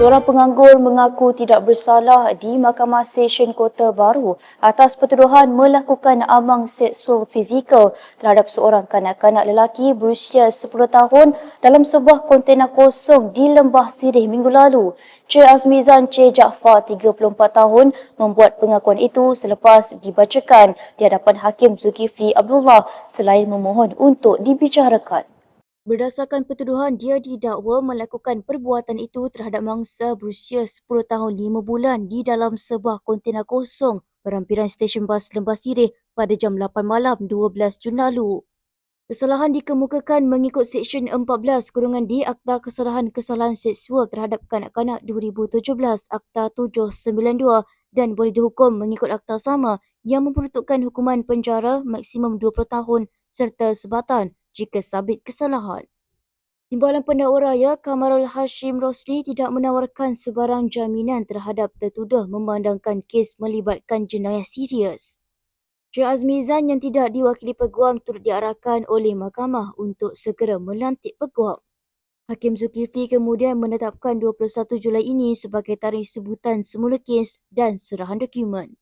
Seorang penganggur mengaku tidak bersalah di Mahkamah Session Kota Baru atas pertuduhan melakukan amang seksual fizikal terhadap seorang kanak-kanak lelaki berusia 10 tahun dalam sebuah kontena kosong di Lembah Sirih minggu lalu. Cik Azmizan Cik Jaafar, 34 tahun, membuat pengakuan itu selepas dibacakan di hadapan Hakim Zulkifli Abdullah selain memohon untuk dibicarakan. Berdasarkan pertuduhan, dia didakwa melakukan perbuatan itu terhadap mangsa berusia 10 tahun 5 bulan di dalam sebuah kontena kosong berhampiran stesen bas Lembah Sirih pada jam 8 malam 12 Jun lalu. Kesalahan dikemukakan mengikut Seksyen 14 kurungan di Akta Kesalahan-Kesalahan Seksual terhadap Kanak-kanak 2017 Akta 792 dan boleh dihukum mengikut akta sama yang memperuntukkan hukuman penjara maksimum 20 tahun serta sebatan jika sabit kesalahan. Timbalan pendakwa raya Kamarul Hashim Rosli tidak menawarkan sebarang jaminan terhadap tertuduh memandangkan kes melibatkan jenayah serius. Cik Azmizan yang tidak diwakili peguam turut diarahkan oleh mahkamah untuk segera melantik peguam. Hakim Zulkifli kemudian menetapkan 21 Julai ini sebagai tarikh sebutan semula kes dan serahan dokumen.